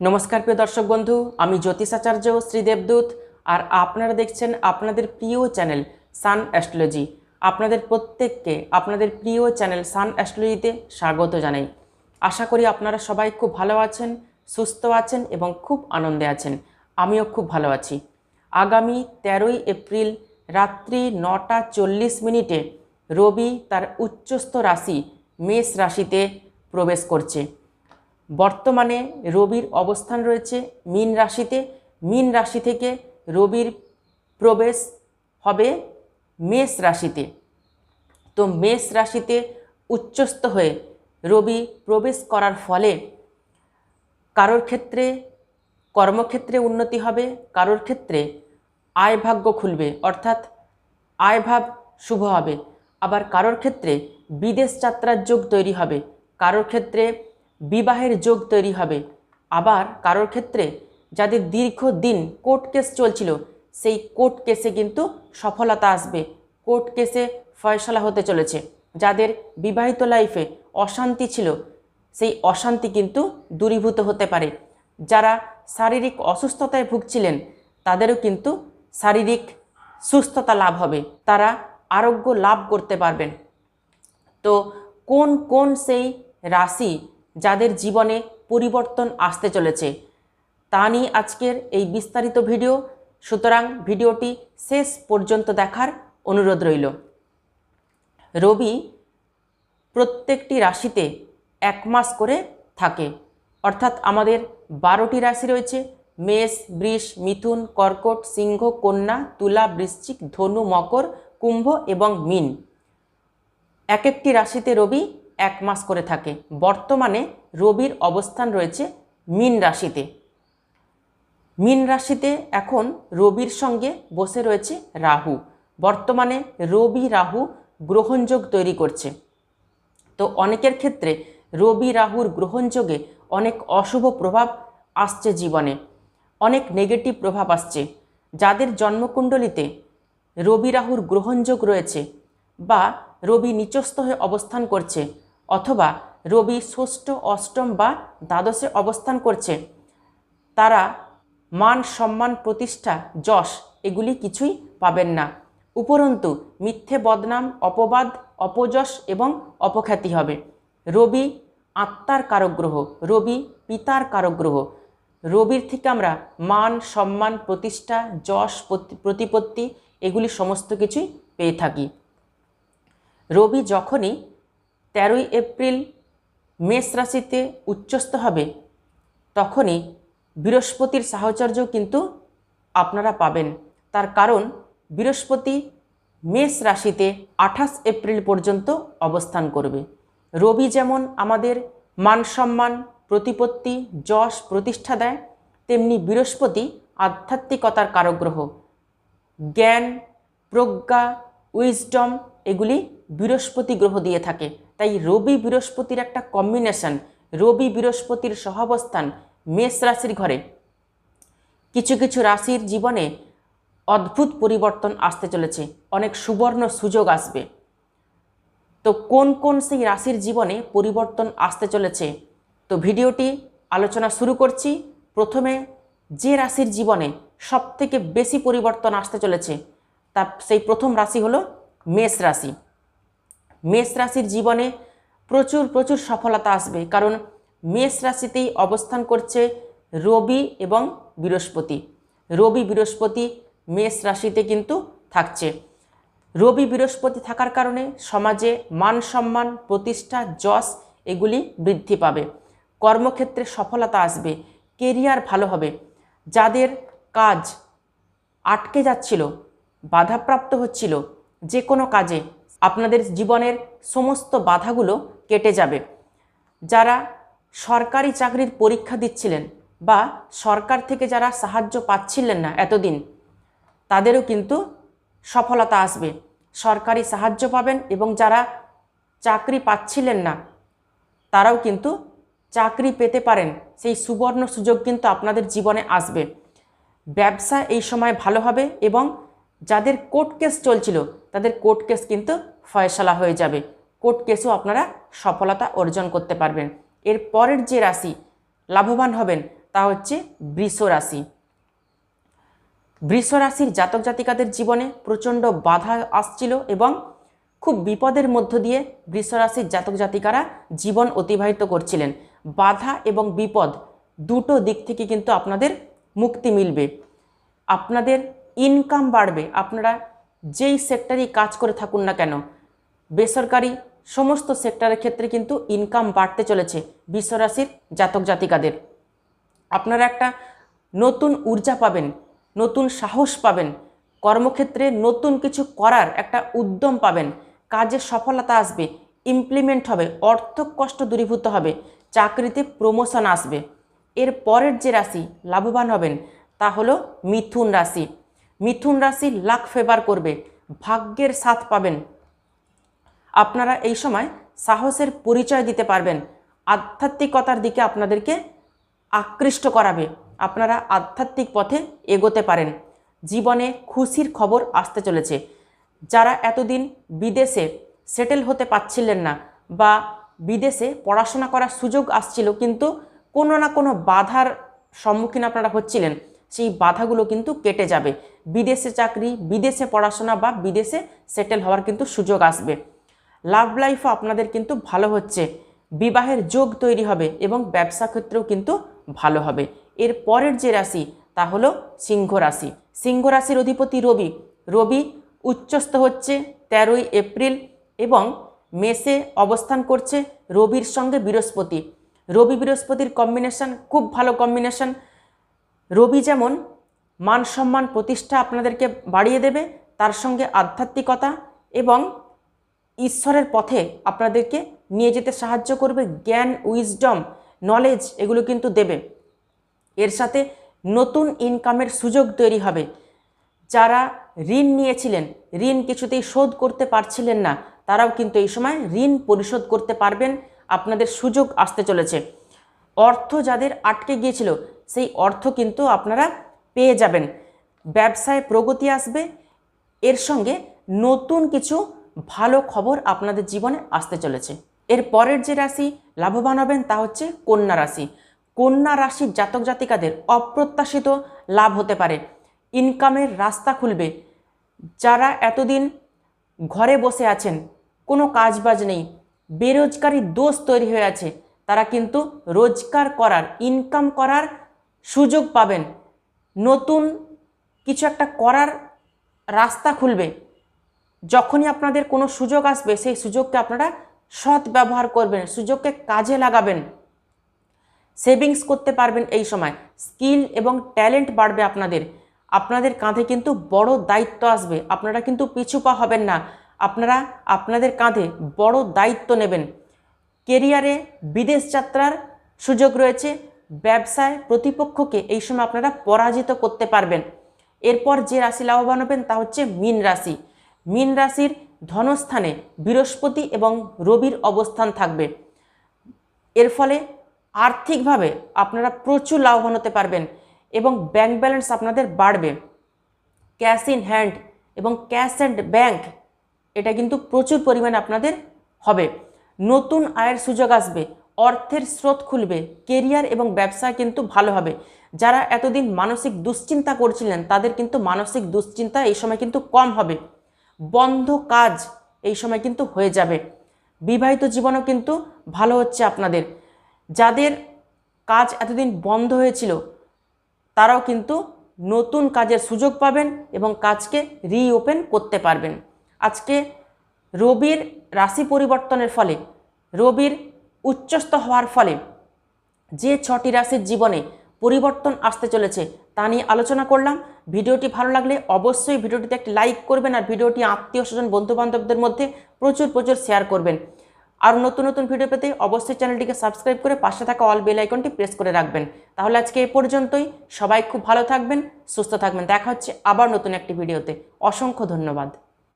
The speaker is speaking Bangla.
নমস্কার প্রিয় দর্শক বন্ধু, আমি জ্যোতিষাচার্য শ্রীদেবদূত আর আপনারা দেখছেন আপনাদের প্রিয় চ্যানেল সান অ্যাস্ট্রোলজি। আপনাদের প্রত্যেককে আপনাদের প্রিয় চ্যানেল সান অ্যাস্ট্রোলজিতে স্বাগত জানাই। আশা করি আপনারা সবাই খুব ভালো আছেন, সুস্থ আছেন এবং খুব আনন্দে আছেন। আমিও খুব ভালো আছি। আগামী তেরোই এপ্রিল রাত্রি নটা চল্লিশ মিনিটে রবি তার উচ্চস্থ রাশি মেষ রাশিতে প্রবেশ করছে। বর্তমানে রবির অবস্থান রয়েছে মীন রাশিতে। মীন রাশি থেকে রবির প্রবেশ হবে মেষ রাশিতে। তো মেষ রাশিতে উচ্চস্থ হয়ে রবি প্রবেশ করার ফলে কারোর ক্ষেত্রে কর্মক্ষেত্রে উন্নতি হবে, কারোর ক্ষেত্রে আয় ভাগ্য খুলবে, অর্থাৎ আয়ভাব শুভ হবে। আবার কারোর ক্ষেত্রে বিদেশ যাত্রার যোগ তৈরি হবে, কারোর ক্ষেত্রে বিবাহের যোগ তৈরি হবে। আবার কারোর ক্ষেত্রে যাদের দীর্ঘদিন কোর্ট কেস চলছিল, সেই কোর্ট কেসে কিন্তু সফলতা আসবে। কোর্ট কেসে ফয়সলা হতে চলেছে। যাদের বিবাহিত লাইফে অশান্তি ছিল, সেই অশান্তি কিন্তু দূরীভূত হতে পারে। যারা শারীরিক অসুস্থতায় ভুগছিলেন, তাদেরও কিন্তু শারীরিক সুস্থতা লাভ হবে। তারা আরোগ্য লাভ করতে পারবেন। তো কোন কোন সেই রাশি যাদের জীবনে পরিবর্তন আসতে চলেছে। তা নিয়ে আজকের এই বিস্তারিত ভিডিও। সুতরাং ভিডিওটি শেষ পর্যন্ত দেখার অনুরোধ রইল। রবি প্রত্যেকটি রাশিতে এক মাস করে থাকে। অর্থাৎ আমাদের বারোটি রাশি রয়েছে। মেষ, বৃষ, মিথুন, কর্কট, সিংহ, কন্যা, তুলা, বৃশ্চিক, ধনু, মকর, কুম্ভ এবং মিন। এক একটি রাশিতে রবি এক মাস করে থাকে। বর্তমানে রবির অবস্থান রয়েছে মীন রাশিতে। মীন রাশিতে এখন রবির সঙ্গে বসে রয়েছে রাহু। বর্তমানে রবি রাহু গ্রহণযোগ তৈরি করছে। তো অনেকের ক্ষেত্রে রবি রাহুর গ্রহণযোগে অনেক অশুভ প্রভাব আসছে জীবনে। অনেক নেগেটিভ প্রভাব আসছে। যাদের জন্মকুণ্ডলিতে রবি রাহুর গ্রহণযোগ রয়েছে বা রবি নিচস্থ হয়ে অবস্থান করছে, অথবা রবি ষষ্ঠ, অষ্টম বা দ্বাদশে অবস্থান করছে। তারা মান, সম্মান, প্রতিষ্ঠা, যশ, এগুলি কিছুই পাবেন না। উপরন্তু, মিথ্যে বদনাম, অপবাদ, অপযশ এবং অপখ্যাতি হবে। রবি আত্মার কারগ্রহ, রবি পিতার কারগ্রহ। রবির থেকে আমরা মান, সম্মান, প্রতিষ্ঠা, যশ, প্রতি- প্রতিপত্তি, এগুলি সমস্ত কিছুই পেয়ে থাকি। রবি যখনই তেরোই এপ্রিল মেষ রাশিতে উচ্চস্থ হবে, তখনই বৃহস্পতির সাহচর্য কিন্তু আপনারা পাবেন। তার কারণ বৃহস্পতি মেষ রাশিতে আঠাশ এপ্রিল পর্যন্ত অবস্থান করবে। রবি যেমন আমাদের মান সম্মান, প্রতিপত্তি, যশ, প্রতিষ্ঠা দেয়, তেমনি বৃহস্পতি আধ্যাত্মিকতার কারগ্রহ। জ্ঞান, প্রজ্ঞা, উইজডম এগুলি বৃহস্পতি গ্রহ দিয়ে থাকে। তাই রবি বৃহস্পতির একটা কম্বিনেশন রবি বৃহস্পতির সহাবস্থান মেষ রাশির ঘরে। কিছু কিছু রাশির জীবনে অদ্ভুত পরিবর্তন আসতে চলেছে, অনেক সুবর্ণ সুযোগ আসবে। তো কোন কোন সেই রাশির জীবনে পরিবর্তন আসতে চলেছে? তো ভিডিওটি আলোচনা শুরু করছি। প্রথমে যে রাশির জীবনে সবথেকে বেশি পরিবর্তন আসতে চলেছে, তা সেই প্রথম রাশি হলো মেষ রাশি। মেষ রাশির জীবনে প্রচুর প্রচুর সফলতা আসবে কারণ মেষ রাশিতেই অবস্থান করছে রবি এবং বৃহস্পতি। রবি, বৃহস্পতি মেষ রাশিতে কিন্তু থাকছে। রবি, বৃহস্পতি থাকার কারণে সমাজে মান সম্মান, প্রতিষ্ঠা, যশ এগুলি বৃদ্ধি পাবে। কর্মক্ষেত্রে সফলতা আসবে, কেরিয়ার ভালো হবে। যাদের কাজ আটকে যাচ্ছিল, বাধাপ্রাপ্ত হচ্ছিল যে কোনো কাজে আপনাদের জীবনের সমস্ত বাধাগুলো কেটে যাবে। যারা সরকারি চাকরির পরীক্ষা দিচ্ছিলেন বা সরকার থেকে যারা সাহায্য পাচ্ছিলেন না এতদিন, তাদেরও কিন্তু সফলতা আসবে। সরকারি সাহায্য পাবেন এবং যারা চাকরি পাচ্ছিলেন না, তারাও কিন্তু চাকরি পেতে পারেন। সেই সুবর্ণ সুযোগ কিন্তু আপনাদের জীবনে আসবে। ব্যবসা এই সময় ভালো হবে এবং যাদের কোর্ট কেস চলছিল, তাদের কোর্ট কেস কিন্তু ফয়সলা হয়ে যাবে। কোর্ট কেসও আপনারা সফলতা অর্জন করতে পারবেন। এর পরের যে রাশি লাভবান হবেন, তা হচ্ছে বৃষ রাশি। বৃষ রাশির জাতক জাতিকাদের জীবনে প্রচণ্ড বাধা আসছিল এবং খুব বিপদের মধ্য দিয়ে বৃষ রাশির জাতক জাতিকারা জীবন অতিবাহিত করছিলেন। বাধা এবং বিপদ দুটো দিক থেকে কিন্তু আপনাদের মুক্তি মিলবে। আপনাদের ইনকাম বাড়বে, আপনারা যেই সেক্টরেই কাজ করে থাকুন না কেন, বেসরকারি সমস্ত সেক্টরের ক্ষেত্রে কিন্তু ইনকাম বাড়তে চলেছে বিশ্বরাশির জাতক জাতিকাদের। আপনারা একটা নতুন ঊর্জা পাবেন, নতুন সাহস পাবেন, কর্মক্ষেত্রে নতুন কিছু করার একটা উদ্যম পাবেন, কাজে সফলতা আসবে ইমপ্লিমেন্ট হবে, অর্থ কষ্ট দূরীভূত হবে, চাকরিতে প্রমোশন আসবে। এর পরের যে রাশি লাভবান হবেন, তা হলো মিথুন রাশি। মিথুন রাশি লাখ ফেভার করবে। ভাগ্যের সাথ পাবেন। আপনারা এই সময় সাহসের পরিচয় দিতে পারবেন। আধ্যাত্মিকতার দিকে আপনাদেরকে আকৃষ্ট করাবে। আপনারা আধ্যাত্মিক পথে এগোতে পারেন। জীবনে খুশির খবর আসতে চলেছে। যারা এতদিন বিদেশে সেটেল হতে পারছিলেন না বা বিদেশে পড়াশোনা করার সুযোগ আসছিল, কিন্তু কোনো না কোনো বাধার সম্মুখীন আপনারা হচ্ছিলেন। সেই বাধাগুলো কিন্তু কেটে যাবে। বিদেশে চাকরি, বিদেশে পড়াশোনা বা বিদেশে সেটেল হওয়ার কিন্তু সুযোগ আসবে। লাভ লাইফও আপনাদের কিন্তু ভালো হচ্ছে। বিবাহের যোগ তৈরি হবে এবং ব্যবসা ক্ষেত্রেও কিন্তু ভালো হবে। এর পরের যে রাশি, তা হলো সিংহ রাশি। সিংহ রাশির অধিপতি রবি। রবি উচ্চস্থ হচ্ছে তেরোই এপ্রিল এবং মেসে অবস্থান করছে রবির সঙ্গে বৃহস্পতি। রবি বৃহস্পতির কম্বিনেশন খুব ভালো কম্বিনেশন রবি যেমন মান সম্মান প্রতিষ্ঠা আপনাদেরকে বাড়িয়ে দেবে, তার সঙ্গে আধ্যাত্মিকতা এবং ঈশ্বরের পথে আপনাদেরকে নিয়ে যেতে সাহায্য করবে, জ্ঞান উইজডম নলেজ এগুলো কিন্তু দেবে। এর সাথে নতুন ইনকামের সুযোগ তৈরি হবে। যারা ঋণ নিয়েছিলেন, ঋণ কিছুতেই শোধ করতে পারছিলেন না, তারাও কিন্তু এই সময় ঋণ পরিশোধ করতে পারবেন, আপনাদের সুযোগ আসতে চলেছে। অর্থ যাদের আটকে গিয়েছিল সেই অর্থ কিন্তু আপনারা পেয়ে যাবেন। ব্যবসায় প্রগতি আসবে। এর সঙ্গে নতুন কিছু ভালো খবর আপনাদের জীবনে আসতে চলেছে। এর পরের যে রাশি লাভবান হবেন তা হচ্ছে কন্যা রাশি। কন্যা রাশির জাতক জাতিকাদের অপ্রত্যাশিত লাভ হতে পারে। ইনকামের রাস্তা খুলবে। যারা এতদিন ঘরে বসে আছেন, কোনো কাজবাজ নেই বেরোজগারি দোষ তৈরি হয়ে আছে, তারা কিন্তু রোজগার করার ইনকাম করার সুযোগ পাবেন। নতুন কিছু একটা করার রাস্তা খুলবে। যখনই আপনাদের কোনো সুযোগ আসবে, সেই সুযোগকে আপনারা সৎ ব্যবহার করবেন, সুযোগকে কাজে লাগাবেন। সেভিংস করতে পারবেন এই সময়। স্কিল এবং ট্যালেন্ট বাড়বে আপনাদের। আপনাদের কাঁধে কিন্তু বড় দায়িত্ব আসবে। আপনারা কিন্তু পিছুপা হবেন না। আপনারা আপনাদের কাঁধে বড় দায়িত্ব নেবেন। কেরিয়ারে বিদেশ যাত্রার সুযোগ রয়েছে। ব্যবসায় প্রতিপক্ষকে এই সময় আপনারা পরাজিত করতে পারবেন। এরপর যে রাশি লাভবান হবেন তা হচ্ছে মীন রাশি। মীন রাশির ধনস্থানে বৃহস্পতি এবং রবির অবস্থান থাকবে। এর ফলে আর্থিকভাবে আপনারা প্রচুর লাভবান হতে পারবেন এবং ব্যাংক ব্যালেন্স আপনাদের বাড়বে। ক্যাশ ইন হ্যান্ড এবং ক্যাশ অ্যান্ড ব্যাংক এটা কিন্তু প্রচুর পরিমাণে আপনাদের হবে। নতুন আয়ের সুযোগ আসবে। অর্থের স্রোত খুলবে, কেরিয়ার এবং ব্যবসা কিন্তু ভালো হবে। যারা এতদিন মানসিক দুশ্চিন্তা করছিলেন, তাদের কিন্তু মানসিক দুশ্চিন্তা এই সময় কিন্তু কম হবে। বন্ধ কাজ এই সময় কিন্তু হয়ে যাবে। বিবাহিত জীবনও কিন্তু ভালো হচ্ছে আপনাদের। যাদের কাজ এতদিন বন্ধ হয়েছিল, তারাও কিন্তু নতুন কাজের সুযোগ পাবেন এবং কাজকে রিওপেন করতে পারবেন। আজকে রবির রাশি পরিবর্তনের ফলে, রবির উচ্চস্থ হওয়ার ফলে যে ছটি রাশির জীবনে পরিবর্তন আসতে চলেছে তা নিয়ে আলোচনা করলাম। ভিডিওটি ভালো লাগলে অবশ্যই ভিডিওটিতে একটি লাইক করবেন আর ভিডিওটি আত্মীয় স্বজন, বন্ধুবান্ধবদের মধ্যে প্রচুর প্রচুর শেয়ার করবেন। আর নতুন নতুন ভিডিও পেতে অবশ্যই চ্যানেলটিকে সাবস্ক্রাইব করে পাশে থাকা অল বেল আইকনটি প্রেস করে রাখবেন। তাহলে আজকে এ পর্যন্তই। সবাই খুব ভালো থাকবেন, সুস্থ থাকবেন। দেখা হচ্ছে আবার নতুন একটি ভিডিওতে। অসংখ্য ধন্যবাদ।